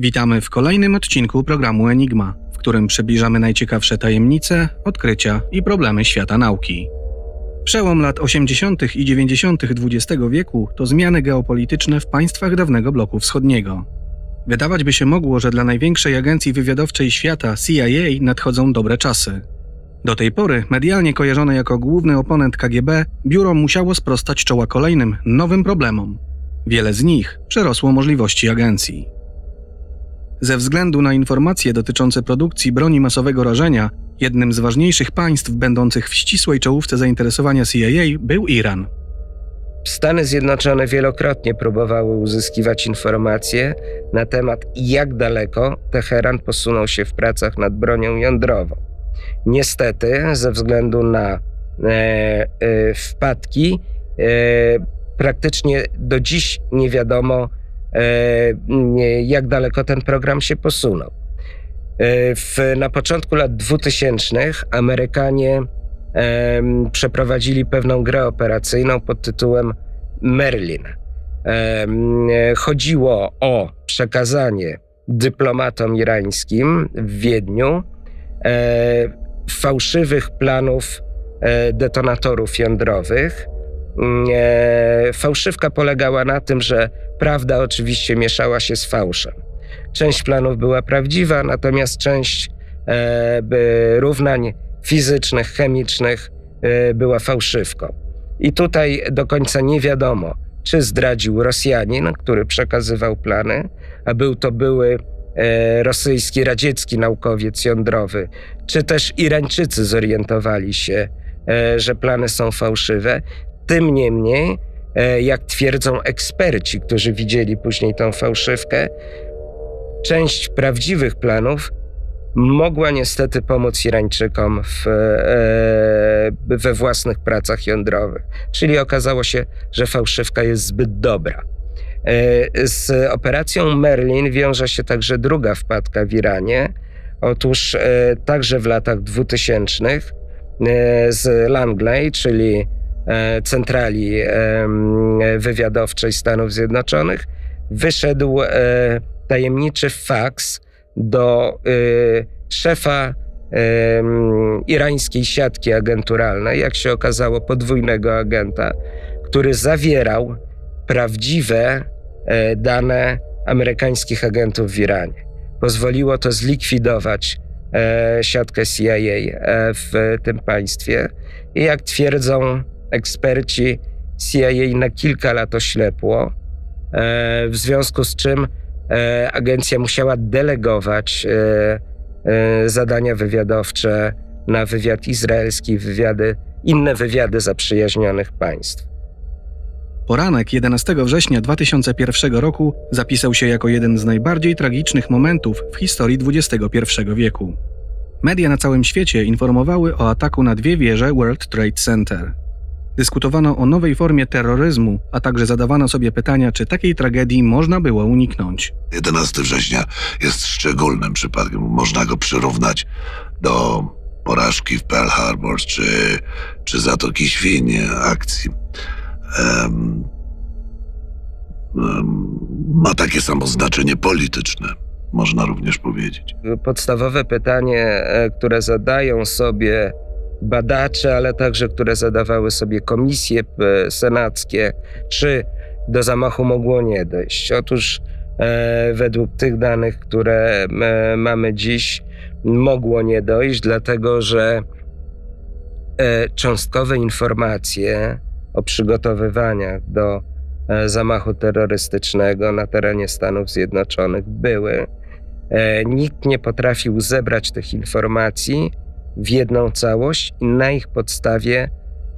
Witamy w kolejnym odcinku programu Enigma, w którym przybliżamy najciekawsze tajemnice, odkrycia i problemy świata nauki. Przełom lat 80. i 90. XX wieku to zmiany geopolityczne w państwach dawnego bloku wschodniego. Wydawać by się mogło, że dla największej agencji wywiadowczej świata CIA nadchodzą dobre czasy. Do tej pory, medialnie kojarzone jako główny oponent KGB, biuro musiało sprostać czoła kolejnym, nowym problemom. Wiele z nich przerosło możliwości agencji. Ze względu na informacje dotyczące produkcji broni masowego rażenia, jednym z ważniejszych państw będących w ścisłej czołówce zainteresowania CIA był Iran. Stany Zjednoczone wielokrotnie próbowały uzyskiwać informacje na temat, jak daleko Teheran posunął się w pracach nad bronią jądrową. Niestety, ze względu na e, e, wpadki, e, praktycznie do dziś nie wiadomo, jak daleko ten program się posunął. E, W, na początku lat 2000 Amerykanie przeprowadzili pewną grę operacyjną pod tytułem Merlin. E, chodziło o przekazanie dyplomatom irańskim w Wiedniu e, fałszywych planów e, detonatorów jądrowych. Fałszywka polegała na tym, że prawda oczywiście mieszała się z fałszem. Część planów była prawdziwa, natomiast część e, równań fizycznych, chemicznych e, była fałszywką. I tutaj do końca nie wiadomo, czy zdradził Rosjanin, który przekazywał plany, a był to były e, rosyjski, radziecki naukowiec jądrowy, czy też Irańczycy zorientowali się, że plany są fałszywe. Tym niemniej, e, jak twierdzą eksperci, którzy widzieli później tą fałszywkę, część prawdziwych planów mogła niestety pomóc Irańczykom w, e, we własnych pracach jądrowych. Czyli okazało się, że fałszywka jest zbyt dobra. E, z operacją Merlin wiąże się także druga wpadka w Iranie. Otóż także w latach 2000 e, z Langley, czyli centrali em, wywiadowczej Stanów Zjednoczonych, wyszedł e, tajemniczy faks do szefa irańskiej siatki agenturalnej, jak się okazało, podwójnego agenta, który zawierał prawdziwe e, dane amerykańskich agentów w Iranie. Pozwoliło to zlikwidować e, siatkę CIA e, w tym państwie. I jak twierdzą eksperci, CIA na kilka lat oślepło, e, w związku z czym e, agencja musiała delegować e, zadania wywiadowcze na wywiad izraelski, wywiady, inne wywiady zaprzyjaźnionych państw. Poranek 11 września 2001 roku zapisał się jako jeden z najbardziej tragicznych momentów w historii XXI wieku. Media na całym świecie informowały o ataku na dwie wieże World Trade Center. Dyskutowano o nowej formie terroryzmu, a także zadawano sobie pytania, czy takiej tragedii można było uniknąć. 11 września jest szczególnym przypadkiem. Można go przyrównać do porażki w Pearl Harbor czy, czy Zatoki Świń akcji. Em, em, ma takie samo znaczenie polityczne, można również powiedzieć. Podstawowe pytanie, e, które zadają sobie badacze, ale także które zadawały sobie komisje e, senackie, czy do zamachu mogło nie dojść. Otóż e, według tych danych, które e, mamy dziś, mogło nie dojść, dlatego że e, cząstkowe informacje o przygotowywaniach do e, zamachu terrorystycznego na terenie Stanów Zjednoczonych były. E, Nikt nie potrafił zebrać tych informacji w jedną całość i na ich podstawie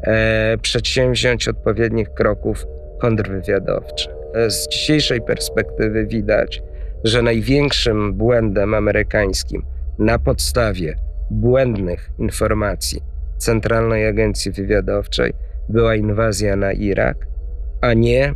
e, przedsięwziąć odpowiednich kroków kontrwywiadowczych. E, Z dzisiejszej perspektywy widać, że największym błędem amerykańskim na podstawie błędnych informacji Centralnej Agencji Wywiadowczej była inwazja na Irak, a nie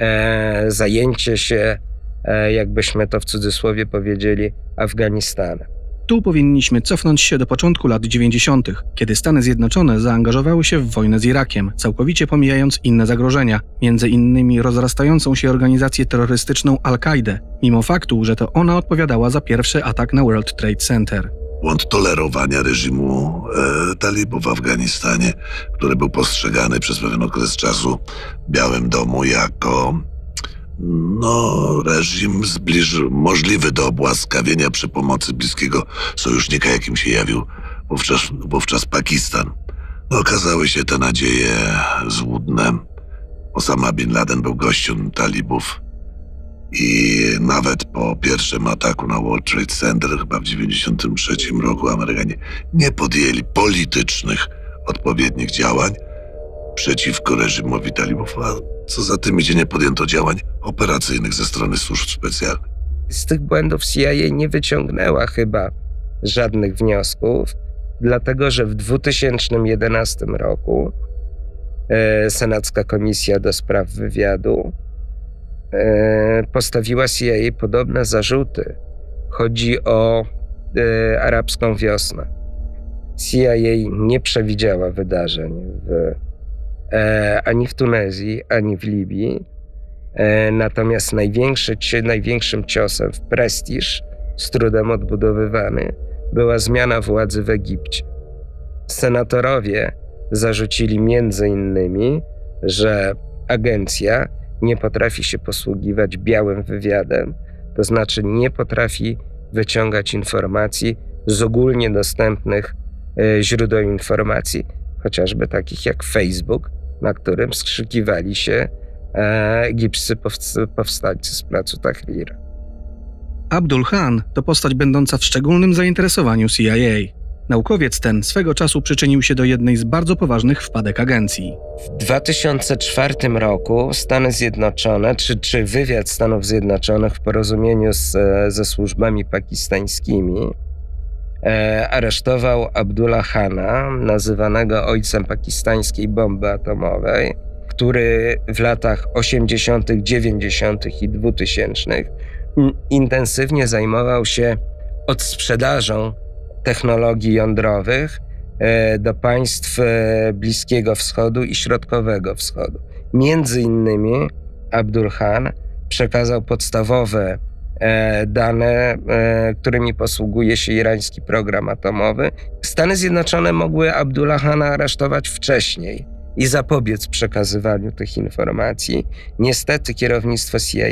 e, zajęcie się, e, jakbyśmy to w cudzysłowie powiedzieli, Afganistanem. Tu powinniśmy cofnąć się do początku lat 90., kiedy Stany Zjednoczone zaangażowały się w wojnę z Irakiem, całkowicie pomijając inne zagrożenia, między innymi rozrastającą się organizację terrorystyczną Al-Kaidę, mimo faktu, że to ona odpowiadała za pierwszy atak na World Trade Center. błąd tolerowania reżimu e, talibów w Afganistanie, który był postrzegany przez pewien okres czasu w Białym Domu jako no, reżim zbliż, możliwy do obłaskawienia przy pomocy bliskiego sojusznika, jakim się jawił wówczas, wówczas Pakistan. Okazały się te nadzieje złudne. Osama Bin Laden był gościem talibów i nawet po pierwszym ataku na World Trade Center, chyba w 1993 roku, Amerykanie nie podjęli politycznych odpowiednich działań przeciwko reżimowi talibów, a co za tym idzie, nie podjęto działań operacyjnych ze strony służb specjalnych. Z tych błędów CIA nie wyciągnęła chyba żadnych wniosków, dlatego że w 2011 roku e, Senacka Komisja do Spraw Wywiadu e, postawiła CIA podobne zarzuty. Chodzi o e, arabską wiosnę. CIA nie przewidziała wydarzeń w, ani w Tunezji, ani w Libii. E, Natomiast największy, największym ciosem w prestiż, z trudem odbudowywany, była zmiana władzy w Egipcie. Senatorowie zarzucili między innymi, że agencja nie potrafi się posługiwać białym wywiadem, to znaczy nie potrafi wyciągać informacji z ogólnie dostępnych e, źródeł informacji, chociażby takich jak Facebook, na którym skrzykiwali się e, powst- powstańcy z placu Tahrir. Abdul Khan to postać będąca w szczególnym zainteresowaniu CIA. Naukowiec ten swego czasu przyczynił się do jednej z bardzo poważnych wpadek agencji. W 2004 roku Stany Zjednoczone, czy, czy wywiad Stanów Zjednoczonych w porozumieniu z, e, ze służbami pakistańskimi e, aresztował Abdullah Khana, nazywanego ojcem pakistańskiej bomby atomowej, który w latach 80., 90. i 2000 in- intensywnie zajmował się odsprzedażą technologii jądrowych e, do państw e, Bliskiego Wschodu i Środkowego Wschodu. Między innymi Abdul Khan przekazał podstawowe dane, e, którymi posługuje się irański program atomowy. Stany Zjednoczone mogły Abdullah Khana aresztować wcześniej i zapobiec przekazywaniu tych informacji. Niestety kierownictwo CIA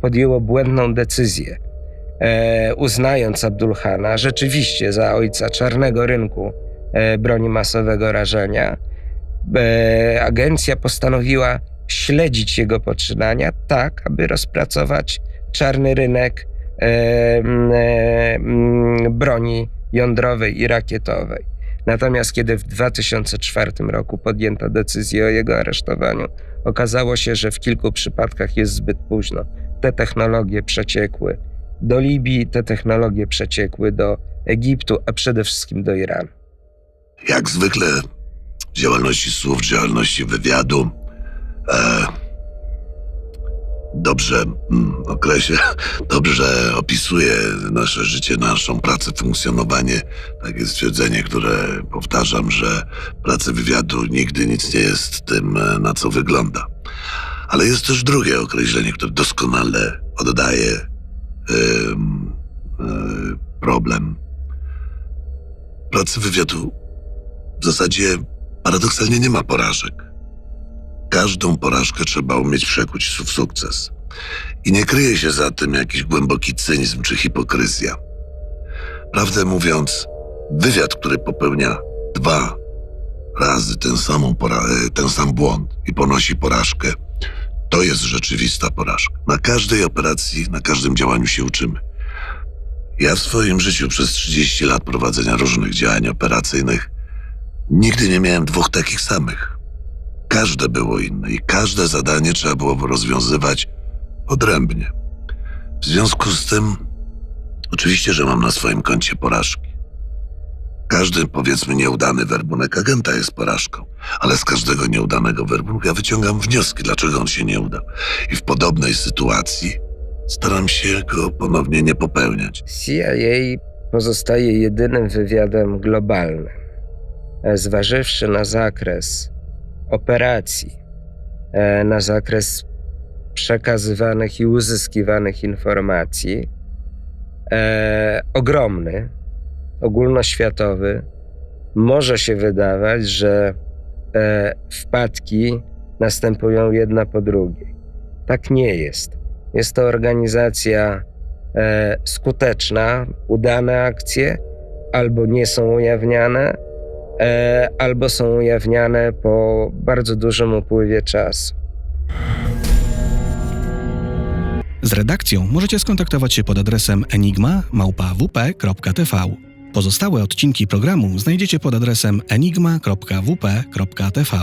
podjęło błędną decyzję, e, uznając Abdul Khana rzeczywiście za ojca czarnego rynku e, broni masowego rażenia. E, agencja postanowiła śledzić jego poczynania tak, aby rozpracować czarny rynek e, e, broni jądrowej i rakietowej. Natomiast kiedy w 2004 roku podjęto decyzję o jego aresztowaniu, okazało się, że w kilku przypadkach jest zbyt późno. Te technologie przeciekły do Libii, te technologie przeciekły do Egiptu, a przede wszystkim do Iranu. Jak zwykle w działalności słów, w działalności wywiadu e, dobrze mm, określa, dobrze opisuje nasze życie, naszą pracę, funkcjonowanie. Takie stwierdzenie, które powtarzam, że praca wywiadu nigdy nic nie jest tym, e, na co wygląda. Ale jest też drugie określenie, które doskonale oddaje em, e, problem. Pracy wywiadu w zasadzie paradoksalnie nie ma porażek. Każdą porażkę trzeba umieć przekuć w sukces. I nie kryje się za tym jakiś głęboki cynizm czy hipokryzja. Prawdę mówiąc, wywiad, który popełnia dwa razy ten, samą pora- ten sam błąd i ponosi porażkę, to jest rzeczywista porażka. Na każdej operacji, na każdym działaniu się uczymy. Ja w swoim życiu przez 30 lat prowadzenia różnych działań operacyjnych nigdy nie miałem dwóch takich samych. Każde było inne i każde zadanie trzeba było rozwiązywać odrębnie. W związku z tym, oczywiście, że mam na swoim koncie porażki. Każdy, powiedzmy, nieudany werbunek agenta jest porażką, ale z każdego nieudanego werbunka wyciągam wnioski, dlaczego on się nie udał. I w podobnej sytuacji staram się go ponownie nie popełniać. CIA pozostaje jedynym wywiadem globalnym. Zważywszy na zakres operacji, e, na zakres przekazywanych i uzyskiwanych informacji, e, ogromny, ogólnoświatowy, może się wydawać, że e, wpadki następują jedna po drugiej. Tak nie jest. Jest to organizacja skuteczna, udane akcje albo nie są ujawniane, albo są ujawniane po bardzo dużym upływie czasu. Z redakcją możecie skontaktować się pod adresem enigma@wp.tv. Pozostałe odcinki programu znajdziecie pod adresem enigma.wp.tv.